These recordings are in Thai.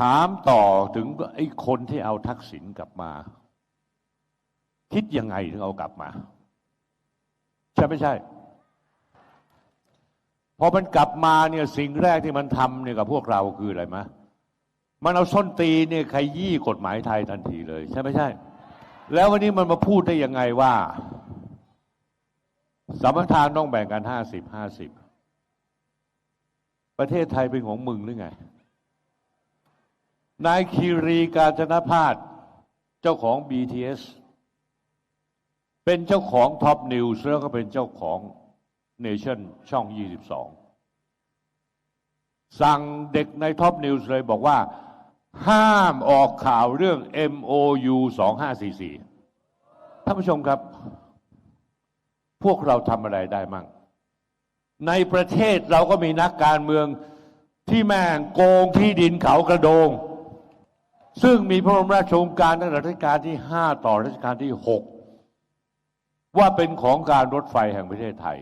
ถามต่อถึงไอ้คนที่เอาทักษิณกลับมา คิดยังไงถึงเอากลับมา ใช่ไม่ใช่พอมันกลับมาเนี่ยสิ่งแรกที่มันทำเนี่ยกับพวกเราคืออะไรมะมันเอาส้นตีนเนี่ยใครยี่กฎหมายไทยทันทีเลย ใช่ไม่ใช่ แล้ววันนี้มันมาพูดได้ยังไงว่าสัมปทานต้องแบ่งกันห้าสิบห้าสิบประเทศไทยเป็นของมึงหรือไง นายคีรีการจนพาสเจ้าของ BTS เป็นเจ้าของท็อปนิวส์แล้วก็เป็นเจ้าของเนชั่นช่อง 22 สั่งเด็กในท็อปนิวส์เลยบอกว่า ห้ามออกข่าวเรื่อง MOU 2544 ท่านผู้ชมครับ พวกเราทำอะไรได้มั่ง ในประเทศเราก็มีนักการเมืองที่แม่งโกงที่ดินเขากระโดง ซึ่งมีพระบรมราชโองการตั้งแต่รัชกาลที่ 5 ต่อรัชกาลที่ 6 ว่าเป็นของการรถไฟแห่งประเทศไทย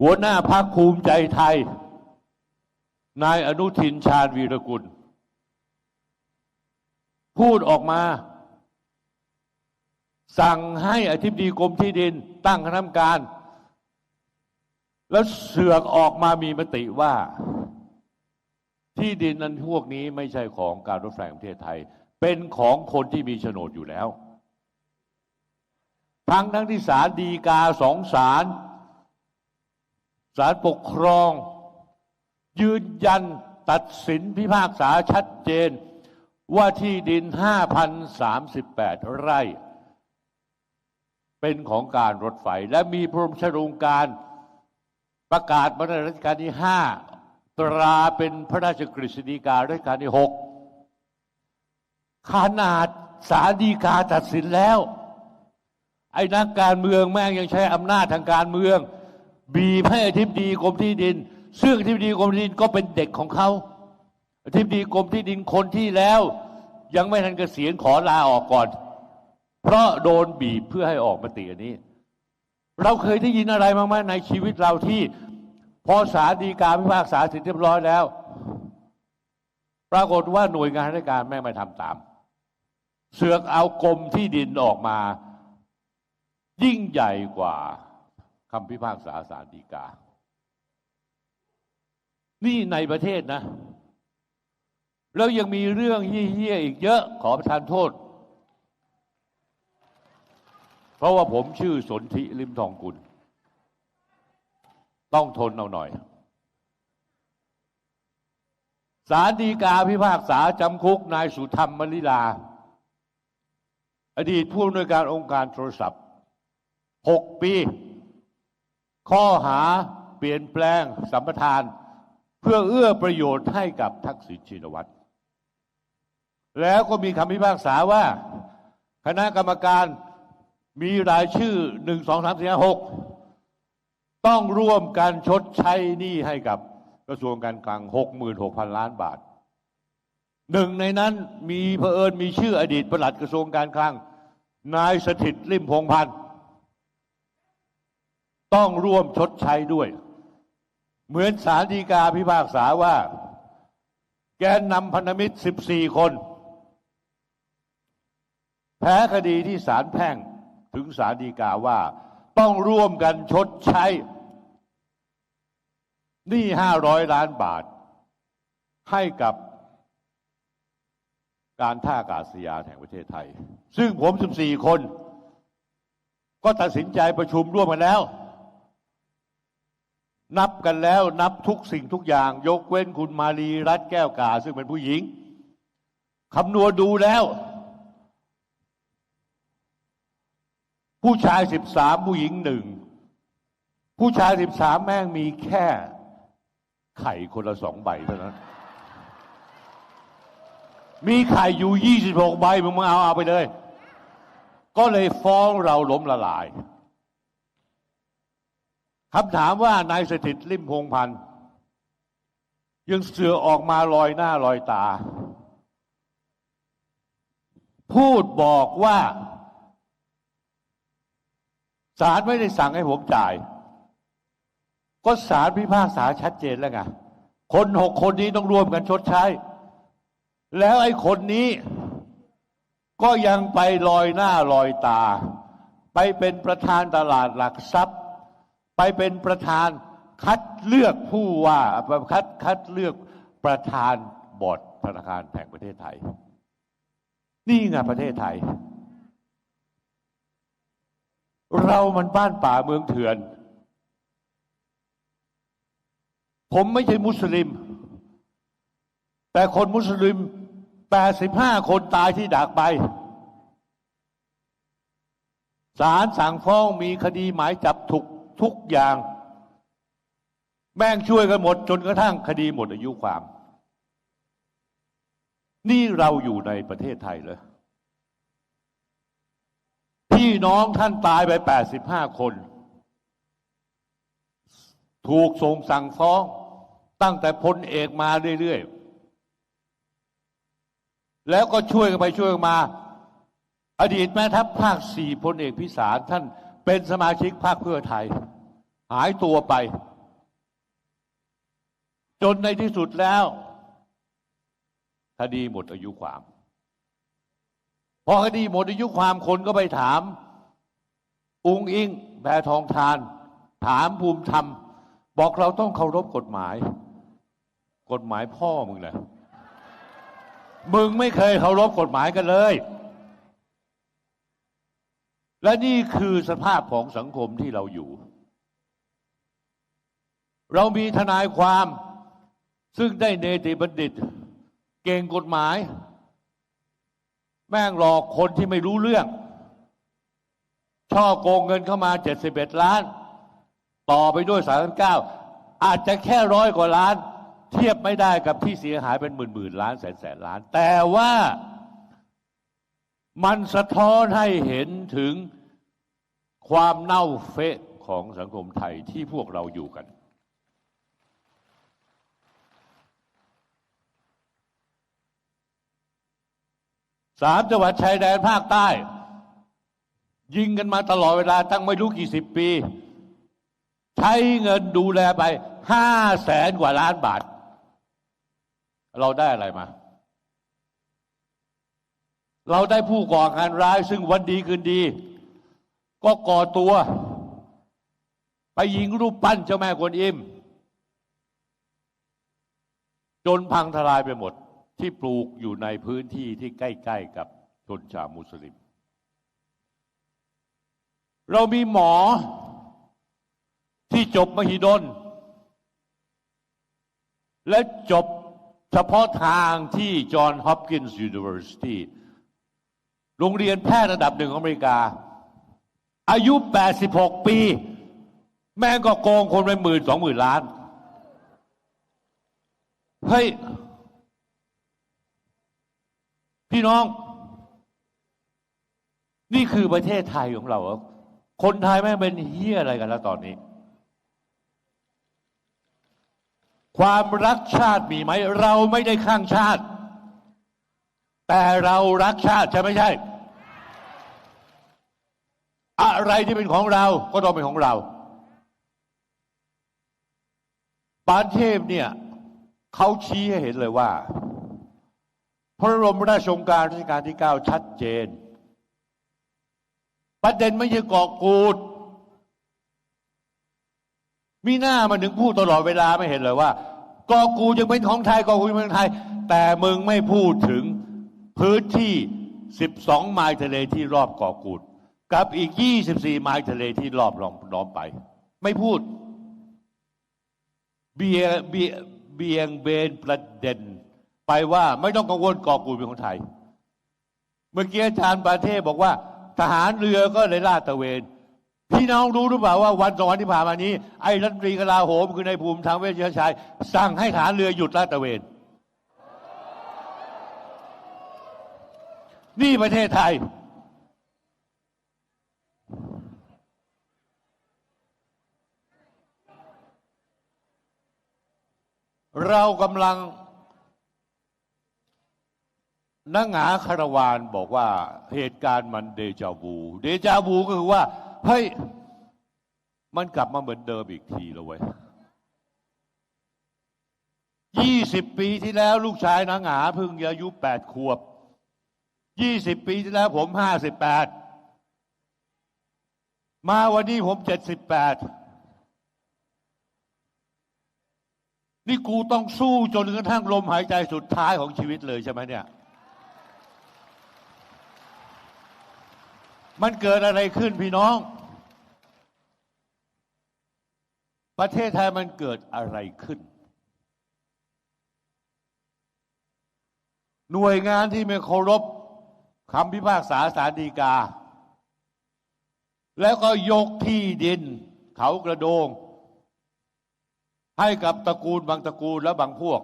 หัวหน้าพักภูมิใจไทย นายอนุทินชาญวีรกุล พูดออกมา สั่งให้อธิบดีกรมที่ดินตั้งคณะกรรมการ แล้วเสือกออกมามีมติว่า ที่ดินนั้นพวกนี้ไม่ใช่ของการรถไฟแห่งประเทศไทย เป็นของคนที่มีโฉนดอยู่แล้ว ทั้งทั้งที่ศาลฎีกาสองศาลศาลปกครอง ยืนยันตัดสินพิพากษาชัดเจน ว่าที่ดิน 5,038 ไร่ เป็นของการรถไฟและมีพระบรมชโรงการประกาศมาในรัชกาลที่ 5 ตราเป็นพระราชกฤษฎีการัชกาลที่6ขนาดสาดีกาตัดสินแล้ว ไอ้นักการเมืองแม่งยังใช้อำนาจทางการเมือง บีบให้อธิบดีกรมที่ดิน ซึ่งอธิบดีกรมที่ดินก็เป็นเด็กของเขาอธิบดีกรมที่ดินคนที่แล้ว ยังไม่ทันเกษียณขอลาออกก่อน เพราะโดนบีบเพื่อให้ออกมาติอันนี้ เราเคยได้ยินอะไรบ้างไหมในชีวิตเราที่ พอสารดีกาพิพากษาเสร็จเรียบร้อยแล้ว ปรากฏว่าหน่วยงานราชการแม่งไม่ทำตาม เสือกเอากรมที่ดินออกมา ยิ่งใหญ่กว่าคำพิพากษาสารดีกา นี่ในประเทศนะ แล้วยังมีเรื่องเฮี้ยๆอีกเยอะขอประทานโทษ เพราะว่าผมชื่อสนธิลิมทองกุล ต้องทนเอาหน่อยสารดีกาพิพากษาจำคุกนายสุธรรมมลิลา อดีตผู้อำนวยการองค์การโทรศัพท์หกปี ข้อหาเปลี่ยนแปลงสัมปทาน เพื่อเอื้อประโยชน์ให้กับทักษิณชินวัตร แล้วก็มีคำพิพากษาว่า คณะกรรมการมีรายชื่อหนึ่งสองสามสี่ห้าหก ต้องร่วมกันชดใช้หนี้ให้กับกระทรวงการคลังหกหมื่นหกพันล้านบาท หนึ่งในนั้นมีเผอิญมีชื่ออดีตประหลัดกระทรวงการคลัง นายสถิตริมพงพันธ์ต้องร่วมชดใช้ด้วย เหมือนสารดีกาพิพากษาว่า แกนนำพันธมิตร 14 คน แพ้คดีที่ศาลแพ่งถึงศาลดีกาว่าต้องร่วมกันชดใช้ หนี้500ล้านบาท ให้กับการท่าอากาศยานแห่งประเทศไทย ซึ่งผม14คน ก็ตัดสินใจประชุมร่วมกันแล้ว นับกันแล้วนับทุกสิ่งทุกอย่าง ยกเว้นคุณมารีรัตแก้วกา ซึ่งเป็นผู้หญิงคำนวณดูแล้ว ผู้ชายสิบสามผู้หญิงหนึ่งผู้ชายสิบสามแม่งมีแค่ ไข่คนละสองใบเท่านั้น มีไข่อยู่ยี่สิบหกใบมึงมาเอาเอาไปเลย ก็เลยฟ้องเราล้มละลายคำถามว่านายสถิตริมพงพันธ์ยังเสือออกมาลอยหน้าลอยตา พูดบอกว่าศาลไม่ได้สั่งให้ผมจ่าย ก็ศาลพิพากษาชัดเจนแล้วไงคนหกคนนี้ต้องร่วมกันชดใช้ แล้วไอ้คนนี้ก็ยังไปลอยหน้าลอยตา ไปเป็นประธานตลาดหลักทรัพย์ ไปเป็นประธานคัดเลือกผู้ว่าคัดคัดเลือกประธานบอร์ดธนาคารแห่งประเทศไทย นี่ไงประเทศไทย เรามันบ้านป่าเมืองเถื่อน ผมไม่ใช่มุสลิม แต่คนมุสลิม 85 คนตายที่ดากไปศาลสั่งฟ้องมีคดีหมายจับถูกทุกอย่าง แม่งช่วยกันหมด จนกระทั่งคดีหมดอายุความ นี่เราอยู่ในประเทศไทยเลยพี่น้องท่านตายไป 85 คน ถูกส่งสั่งฟ้อง ตั้งแต่พลเอกมาเรื่อยๆ แล้วก็ช่วยกันไปช่วยกันมา อดีตแม่ทัพภาคสี่พลเอกพิสารท่านเป็นสมาชิกพรรคเพื่อไทย หายตัวไป จนในที่สุดแล้วคดีหมดอายุความ พอคดีหมดอายุความคนก็ไปถาม อุงอิงแพทองทาน ถามภูมิธรรม บอกเราต้องเคารพกฎหมาย กฎหมายพ่อมึงนะมึงไม่เคยเคารพกฎหมายกันเลย และนี่คือสภาพของสังคมที่เราอยู่ เรามีทนายความ ซึ่งได้เนติบัณฑิต เก่งกฎหมาย แม่งหลอกคนที่ไม่รู้เรื่อง ช่อโกงเงินเข้ามา71ล้าน ต่อไปด้วย39อาจจะแค่ร้อยกว่าล้าน เทียบไม่ได้กับที่เสียหายเป็นหมื่นหมื่นล้านแสนแสนล้าน แต่ว่ามันสะท้อนให้เห็นถึงความเน่าเฟะของสังคมไทยที่พวกเราอยู่กัน สามจังหวัดชายแดนภาคใต้ ยิงกันมาตลอดเวลาตั้งไม่รู้กี่สิบปี ใช้เงินดูแลไปห้าแสนกว่าล้านบาท เราได้อะไรมา เราได้ผู้ก่อการร้ายซึ่งวันดีคืนดี ก็ก่อตัว ไปยิงรูปปั้นเจ้าแม่กวนอิม จนพังทลายไปหมดที่ปลูกอยู่ในพื้นที่ที่ใกล้ ๆ กับชนชาวมุสลิม เรามีหมอที่จบมหิดลและจบ เฉพาะทางที่จอห์นฮอปกินส์ยูนิเวอร์ซิตี้โรงเรียนแพทย์ระดับหนึ่งของอเมริกา อายุ 86 ปี แม่งก็โกงคนไปหมื่นสองหมื่นล้าน เฮ้ย พี่น้อง นี่คือประเทศไทยของเรา คนไทยแม่งเป็นเฮี้ยอะไรกันแล้วตอนนี้ ความรักชาติมีไหม เราไม่ได้ข้างชาติ แต่เรารักชาติใช่ไม่ใช่ อะไรที่เป็นของเราก็ต้องเป็นของเราปานเทพเนี่ยเขาชี้ให้เห็นเลยว่า พระบรมราชโองการรัชกาลที่เก้าชัดเจน ประเด็นไม่ใช่ก่อกูด มีหน้ามันถึงพูดตลอดเวลาไม่เห็นเลยว่า กอกูยังเป็นของไทยกอกูยังเป็นไทย แต่มึงไม่พูดถึงพื้นที่ 12 ไมล์ทะเลที่รอบกอกูด กับอีก 24 ไมล์ทะเลที่รอบล้อมล้อมไป ไม่พูด เบียเบียเบียงเบนประเด็น ไปว่าไม่ต้องกังวลกอกูดเป็นของไทย เมื่อกี้อาจารย์ประเทศบอกว่า ทหารเรือก็เลยลาดตะเวน พี่น้องรู้หรือเปล่าว่าวันสองวันที่ผ่านมานี้ ไอ้รัฐมนตรีกลาโหมคือในภูมิทางเวชชัย สั่งให้ทหารเรือหยุดลาดตระเวน นี่ประเทศไทย เรากำลังนักหงาคารวานบอกว่าเหตุการณ์มันเดจาวู เดจาวูก็คือว่า เฮ้ย มันกลับมาเหมือนเดิมอีกทีแล้วเว้ยยี่สิบปีที่แล้วลูกชายนางหาเพิ่งอายุแปดขวบยี่สิบปีที่แล้วผมห้าสิบแปดมาวันนี้ผมเจ็ดสิบแปดนี่กูต้องสู้จนกระทั่งลมหายใจสุดท้ายของชีวิตเลยใช่ไหมเนี่ย มันเกิดอะไรขึ้นพี่น้อง ประเทศไทยมันเกิดอะไรขึ้น หน่วยงานที่ไม่เคารพคำพิพากษาสารดีกา แล้วก็ยกที่ดิน เขากระโดง ให้กับตระกูลบางตระกูลและบางพวก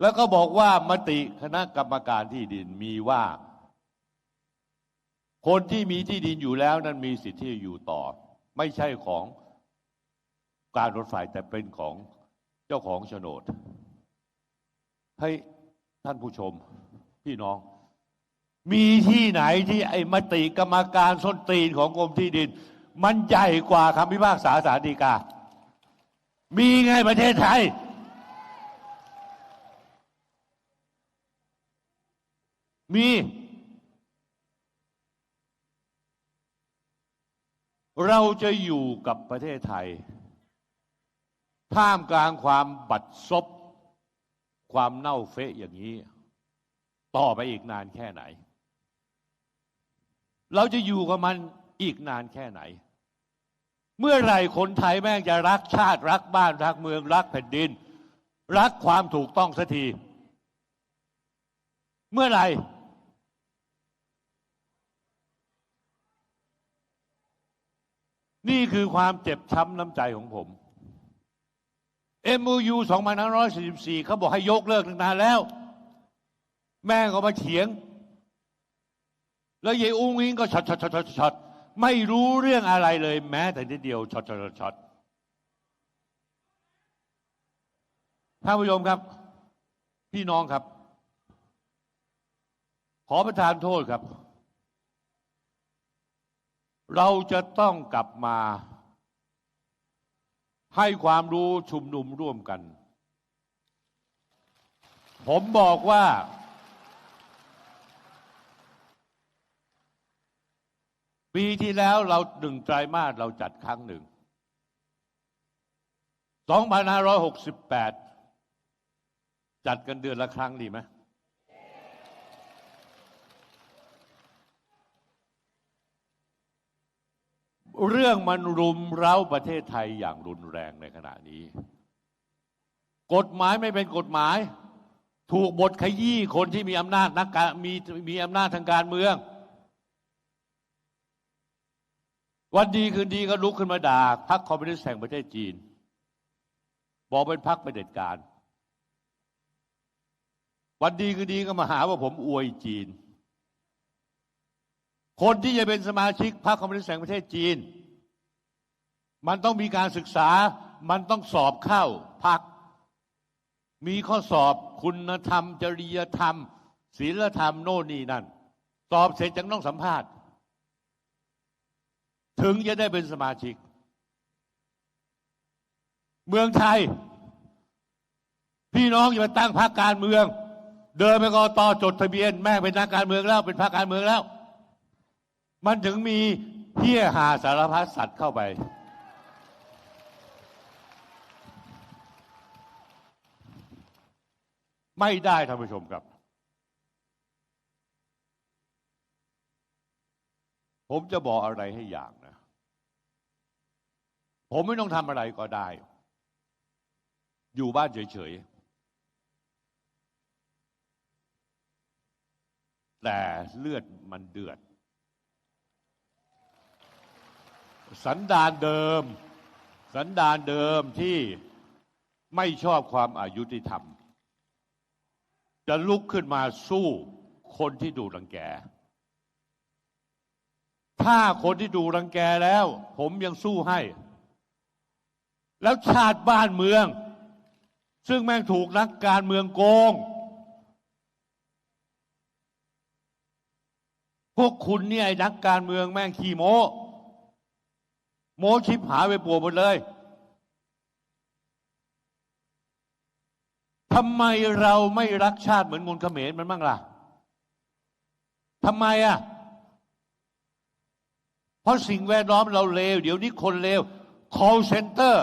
แล้วก็บอกว่ามติคณะกรรมการที่ดินมีว่า คนที่มีที่ดินอยู่แล้วนั้นมีสิทธิ์ที่จะอยู่ต่อ ไม่ใช่ของการรถไฟแต่เป็นของเจ้าของโฉนด ให้ท่านผู้ชมพี่น้อง มีที่ไหนที่ไอ้มติกรรมการส้นตีนของกรมที่ดิน มันใหญ่กว่าคำพิพากษาสารดีกา มีไงประเทศไทยมี เราจะอยู่กับประเทศไทย ท่ามกลางความบัดซบ ความเน่าเฟะอย่างนี้ ต่อไปอีกนานแค่ไหน เราจะอยู่กับมันอีกนานแค่ไหน เมื่อไหร่คนไทยแม่งจะรักชาติรักบ้านรักเมืองรักแผ่นดิน รักความถูกต้องสักที เมื่อไหร่ นี่คือความเจ็บช้ำน้ำใจของผม MOU 2544เขาบอกให้ยกเลิกตั้งนานแล้ว แม่ก็มาเถียง แล้วยายอุ้งอิงก็ช็อตช็อตช็อตช็อตช็อตไม่รู้เรื่องอะไรเลย แม้แต่นิดเดียวช็อตช็อตช็อตช็อตท่านผู้ชมครับ พี่น้องครับ ขอประทานโทษครับ เราจะต้องกลับมา ให้ความรู้ชุมนุมร่วมกัน ผมบอกว่า ปีที่แล้วเราหนึ่งไตรมาสเราจัดครั้งหนึ่ง 2568 จัดกันเดือนละครั้งดีไหม เรื่องมันรุมเร้าประเทศไทยอย่างรุนแรงในขณะนี้ กฎหมายไม่เป็นกฎหมาย ถูกบทขยี้คนที่มีอำนาจนักการมีมีอำนาจทางการเมือง วันดีคืนดีก็ลุกขึ้นมาด่าพรรคคอมมิวนิสต์แห่งประเทศจีน บอกเป็นพรรคประเผด็จการ วันดีคืนดีก็มาหาว่าผมอวยจีน คนที่จะเป็นสมาชิกพรรคคอมมิวนิสต์แห่งประเทศจีน มันต้องมีการศึกษา มันต้องสอบเข้าพรรคมีข้อสอบคุณธรรม จริยธรรมศีลธรรมโน่นนี่นั่น สอบเสร็จจังต้องสัมภาษณ์ ถึงจะได้เป็นสมาชิก เมืองไทย พี่น้องอย่ามาตั้งพรรคการเมือง เดินไปกอตจดทะเบียน แม่เป็นนักการเมืองแล้ว เป็นพรรคการเมืองแล้ว มันถึงมีเพี้ยหาสารพัดสัตว์เข้าไป ไม่ได้ท่านผู้ชมครับ ผมจะบอกอะไรให้อย่างนะ ผมไม่ต้องทำอะไรก็ได้ อยู่บ้านเฉยๆ แต่เลือดมันเดือด สันดานเดิม สันดานเดิมที่ไม่ชอบความอายุติธรรม จะลุกขึ้นมาสู้คนที่ดูรังแก ถ้าคนที่ดูรังแกแล้ว ผมยังสู้ให้ แล้วชาติบ้านเมือง ซึ่งแม่งถูกนักการเมืองโกง พวกคุณเนี่ยไอ้นักการเมืองแม่งขี้โม้ โมชิบหายไปปวดหมดเลยทำไมเราไม่รักชาติเหมือนมูลเขมรมันบ้างล่ะทำไมอะ เพราะสิ่งแวดล้อมเราเลว เดี๋ยวนี้คนเลว call center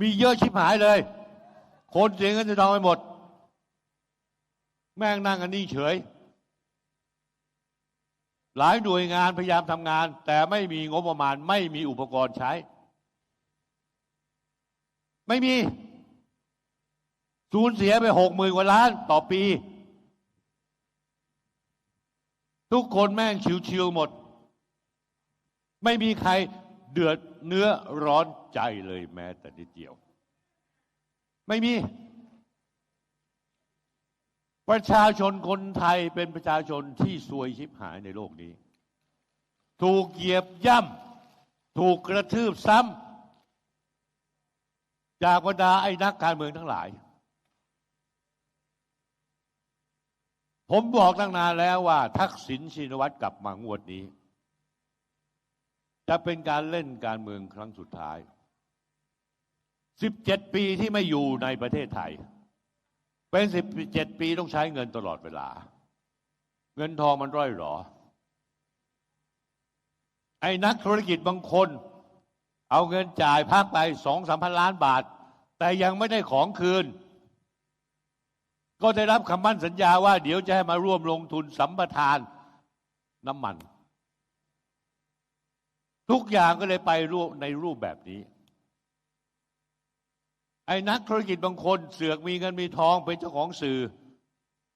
มีเยอะชิบหายเลย คนเสียเงินจะดองไปหมด แม่งนั่งกันนี่เฉย หลายหน่วยงานพยายามทำงาน แต่ไม่มีงบประมาณ ไม่มีอุปกรณ์ใช้ ไม่มีสูญเสียไปหกหมื่นกว่าล้านต่อปี ทุกคนแม่งชิวๆหมด ไม่มีใครเดือดเนื้อร้อนใจเลยแม้แต่นิดเดียว ไม่มี ประชาชนคนไทยเป็นประชาชนที่ซวยชิบหายในโลกนี้ ถูกเหยียบย่ำถูกกระทืบซ้ำจากบรรดาไอ้นักการเมืองทั้งหลาย ผมบอกตั้งนานแล้วว่า ทักษิณชินวัตรกลับมางวดนี้ จะเป็นการเล่นการเมืองครั้งสุดท้าย 17 ปีที่ไม่อยู่ในประเทศไทย เป็น17ปีต้องใช้เงินตลอดเวลา เงินทองมันร่อยหรอ ไอ้นักธุรกิจบางคน เอาเงินจ่ายพักไปสองสามพันล้านบาท แต่ยังไม่ได้ของคืน ก็ได้รับคำมั่นสัญญาว่าเดี๋ยวจะให้มาร่วมลงทุนสัมปทานน้ำมัน ทุกอย่างก็เลยไปรูปในรูปแบบนี้ ไอ้นักธุรกิจบางคนเสือกมีเงินมีทองเป็นเจ้าของสื่อ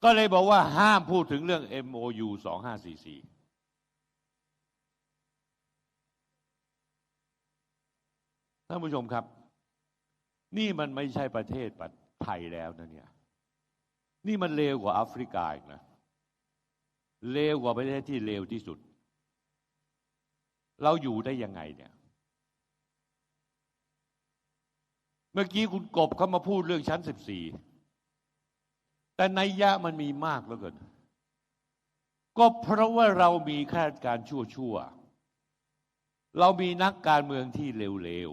ก็เลยบอกว่าห้ามพูดถึงเรื่อง MOU 2544ท่านผู้ชมครับ นี่มันไม่ใช่ประเทศไทยแล้วนะเนี่ย นี่มันเลวกว่าแอฟริกาอีกนะ เลวกว่าประเทศที่เลวที่สุด เราอยู่ได้ยังไงเนี่ย เมื่อกี้คุณกบเขามาพูดเรื่องชั้นสิบสี่แต่ในยะมันมีมากเหลือเกิน ก็เพราะว่าเรามีข้าราชการชั่วๆ เรามีนักการเมืองที่เลว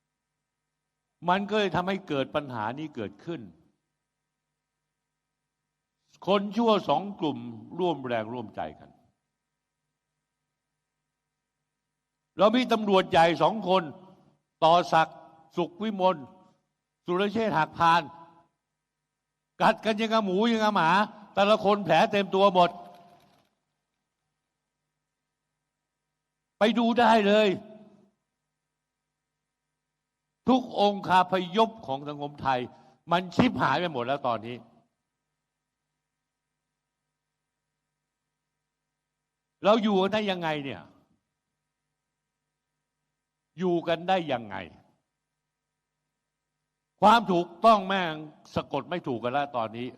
ๆ มันก็เลยทำให้เกิดปัญหานี้เกิดขึ้น คนชั่วสองกลุ่มร่วมแรงร่วมใจกัน เรามีตำรวจใหญ่สองคน ต่อศักด สุขวิมลสุรเชษฐ์หักพาน กัดกันยังกับหมูยังกับหมา แต่ละคนแผลเต็มตัวหมด ไปดูได้เลย ทุกองค์คาพยพของสังคมไทย มันชิบหายไปหมดแล้วตอนนี้ เราอยู่กันได้ยังไงเนี่ย อยู่กันได้ยังไง ความถูกต้องแม่งสะกดไม่ถูกกันแล้วตอนนี้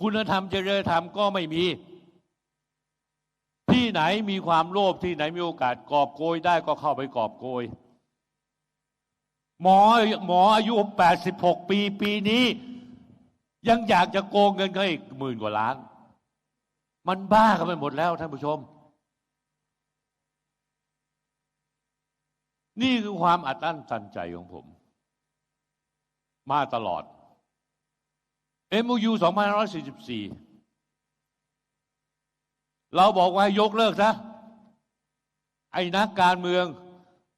คุณธรรมจริยธรรมก็ไม่มี ที่ไหนมีความโลภที่ไหนมีโอกาสกอบโกยได้ก็เข้าไปกอบโกย หมอหมออายุ86ปีปีนี้ ยังอยากจะโกงเงินเขาอีกหมื่นกว่าล้าน มันบ้ากันไปหมดแล้วท่านผู้ชม นี่คือความอัดอั้นตันใจของผม มาตลอด MOU 2544 เราบอกว่ายกเลิกซะ ไอ้นักการเมือง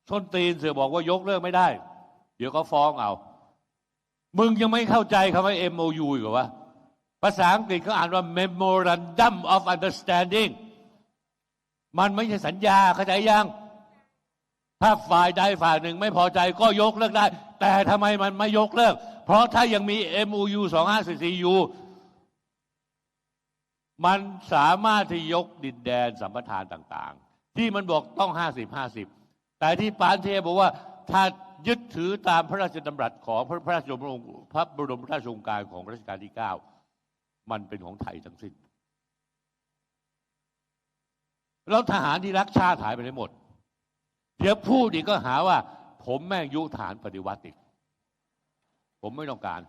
ส้นตีนเสือบอกว่ายกเลิกไม่ได้ เดี๋ยวเขาฟ้องเอา มึงยังไม่เข้าใจคำว่า MOU อีกเหรอวะภาษาอังกฤษเขาอ่านว่า Memorandum of Understanding มันไม่ใช่สัญญาเข้าใจยัง ถ้าฝ่ายใดฝ่ายหนึ่งไม่พอใจก็ยกเลิกได้ แต่ทำไมมันไม่ยกเลิก เพราะถ้ายังมี MOU 2544อยู่มันสามารถที่ยกดินแดนสัมปทานต่างๆ ที่มันบอกต้อง 50 50 แต่ที่ปานเทพบอกว่าถ้ายึดถือตามพระราชดำรัสของพระพระราชบรมพระบรมราชโองการของรัชกาลที่ 9 มันเป็นของไทยทั้งสิ้น แล้วทหารที่รักชาติหายไปไหนหมด เดี๋ยวพูดอีกก็หาว่า ผมแม่งยุฐานปฏิวัติอีก ผมไม่ต้องการ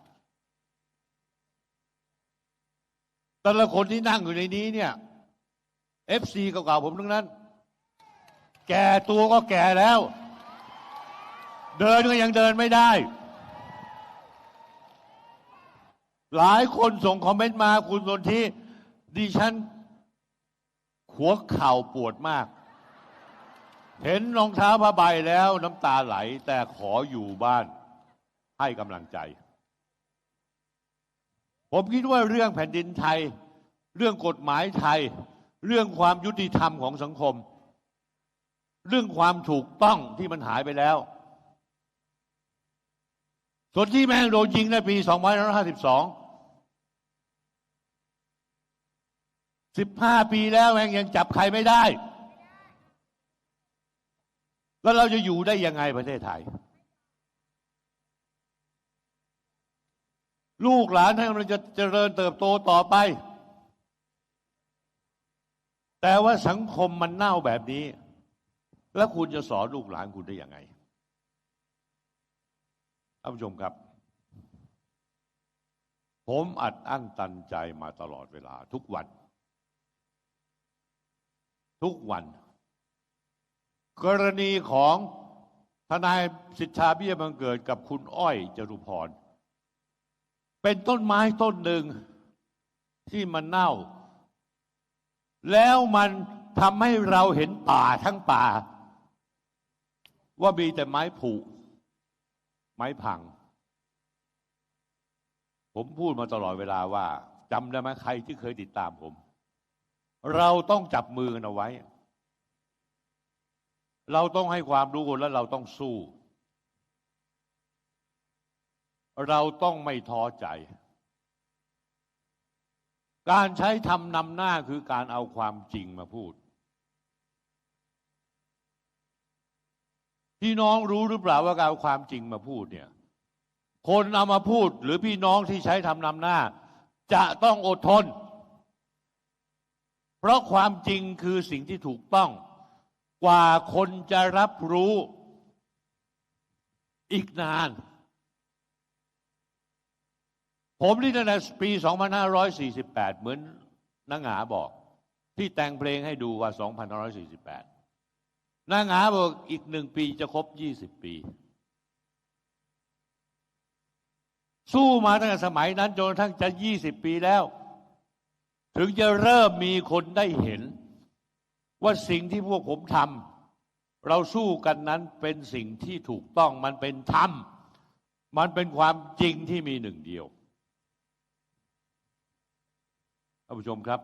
แต่ละคนที่นั่งอยู่ในนี้เนี่ยเอฟซีเก่าๆผมทั้งนั้น แก่ตัวก็แก่แล้ว เดินก็ยังเดินไม่ได้ หลายคนส่งคอมเมนต์มาคุณสนธิดิฉันหัวเข่าปวดมาก เห็นรองเท้าผ้าใบแล้วน้ำตาไหลแต่ขออยู่บ้านให้กำลังใจ ผมคิดว่าเรื่องแผ่นดินไทย เรื่องกฎหมายไทย เรื่องความยุติธรรมของสังคม เรื่องความถูกต้องที่มันหายไปแล้วส่วนที่แม่งโดนยิงในปี 2552 15 ปีแล้วแม่งยังจับใครไม่ได้ แล้วเราจะอยู่ได้ยังไงประเทศไทย ลูกหลานให้มันจะเจริญเติบโตต่อไป แต่ว่าสังคมมันเน่าแบบนี้ แล้วคุณจะสอนลูกหลานคุณได้ยังไงท่านผู้ชมครับ ผมอัดอั้นตันใจมาตลอดเวลาทุกวัน ทุกวัน กรณีของทนายสิทธาเบี้ยบังเกิดกับคุณอ้อยจรุพร เป็นต้นไม้ต้นหนึ่งที่มันเน่า แล้วมันทำให้เราเห็นป่าทั้งป่า ว่ามีแต่ไม้ผุไม้พัง ผมพูดมาตลอดเวลาว่าจำได้ไหมใครที่เคยติดตามผม เราต้องจับมือกันเอาไว้ เราต้องให้ความรู้และเราต้องสู้ เราต้องไม่ท้อใจ การใช้ทำนำหน้าคือการเอาความจริงมาพูด พี่น้องรู้หรือเปล่าว่าการเอาความจริงมาพูดเนี่ย คนเอามาพูดหรือพี่น้องที่ใช้ทำนำหน้า จะต้องอดทน เพราะความจริงคือสิ่งที่ถูกต้อง กว่าคนจะรับรู้อีกนาน ผมนี่ตั้งแต่ปี 2548 เหมือนนางหงาบอก ที่แต่งเพลงให้ดูว่า 2548นางหงาบอกอีกหนึ่งปีจะครบ 20 ปี สู้มาตั้งแต่สมัยนั้นจนกระทั่งจะ 20 ปีแล้ว ถึงจะเริ่มมีคนได้เห็น ว่าสิ่งที่พวกผมทำเราสู้กันนั้นเป็นสิ่งที่ถูกต้องมันเป็นธรรม มันเป็นความจริงที่มีหนึ่งเดียวท่านผู้ชมครับ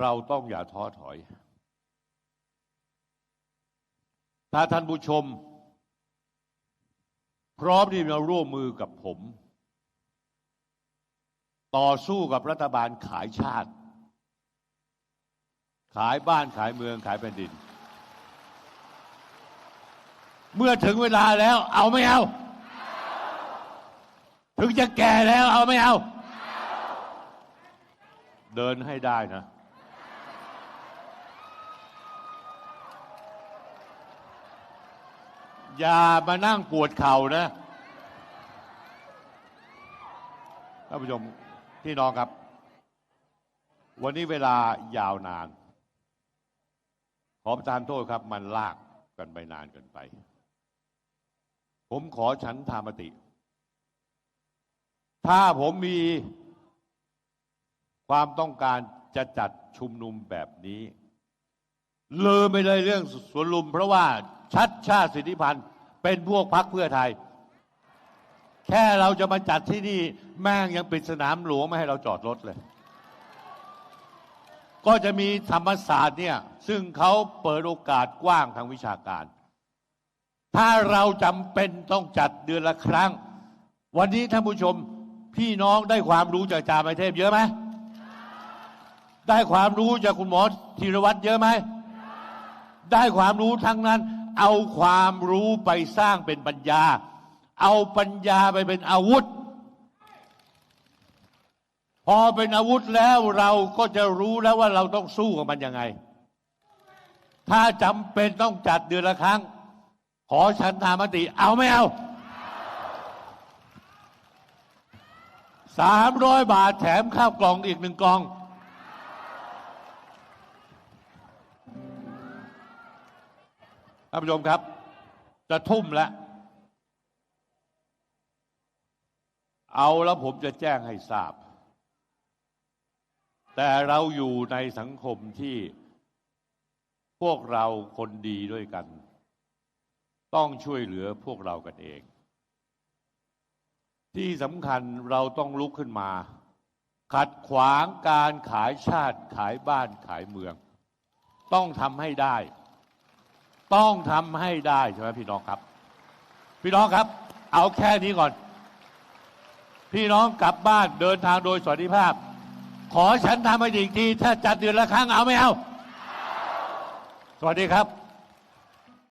เราต้องอย่าท้อถอย ถ้าท่านผู้ชม พร้อมที่จะร่วมมือกับผม ต่อสู้กับรัฐบาลขายชาติ ขายบ้านขายเมืองขายแผ่นดิน เมื่อถึงเวลาแล้ว เอาไม่เอา ถึงจะแก่แล้วเอาไม่เอา เดินให้ได้นะ อย่ามานั่งปวดเข่านะท่านผู้ชม พี่น้องครับ วันนี้เวลายาวนาน ขอประทานโทษครับ มันลากกันไปนานเกินไป ผมขอฉันธามติ ถ้าผมมีความต้องการจะจัดชุมนุมแบบนี้ลืมไปเลยเรื่องสวนลุม เพราะว่าชัดชาติสิทธิพันธ์เป็นพวกพักเพื่อไทย แค่เราจะมาจัดที่นี่แม่งยังปิดสนามหลวงไม่ให้เราจอดรถเลย ก็จะมีธรรมศาสตร์เนี่ย ซึ่งเขาเปิดโอกาสกว้างทางวิชาการ ถ้าเราจำเป็นต้องจัดเดือนละครั้ง วันนี้ท่านผู้ชมพี่น้องได้ความรู้จากจาไมเทพเยอะไหม ได้ความรู้จากคุณหมอธีรวัตรเยอะไหม ได้ความรู้ทั้งนั้น เอาความรู้ไปสร้างเป็นปัญญา เอาปัญญาไปเป็นอาวุธ พอเป็นอาวุธแล้วเราก็จะรู้แล้วว่าเราต้องสู้กับมันยังไง ถ้าจำเป็นต้องจัดเดือนละครั้ง ขอฉันทามติ เอาไม่เอาสามร้อยบาทแถมข้าวกล่องอีกหนึ่งกล่อง ท่านผู้ชมครับ จะทุ่มแล้ว เอาแล้วผมจะแจ้งให้ทราบ แต่เราอยู่ในสังคมที่พวกเราคนดีด้วยกัน ต้องช่วยเหลือพวกเรากันเอง ที่สำคัญเราต้องลุกขึ้นมา ขัดขวางการขายชาติขายบ้านขายเมือง ต้องทำให้ได้ ต้องทำให้ได้ใช่ไหมพี่น้องครับ พี่น้องครับ เอาแค่นี้ก่อน พี่น้องกลับบ้านเดินทางโดยสวัสดิภาพ ขอฉันทำให้อีกที ถ้าจัดเดือนละครั้งเอาไม่เอา สวัสดีครับ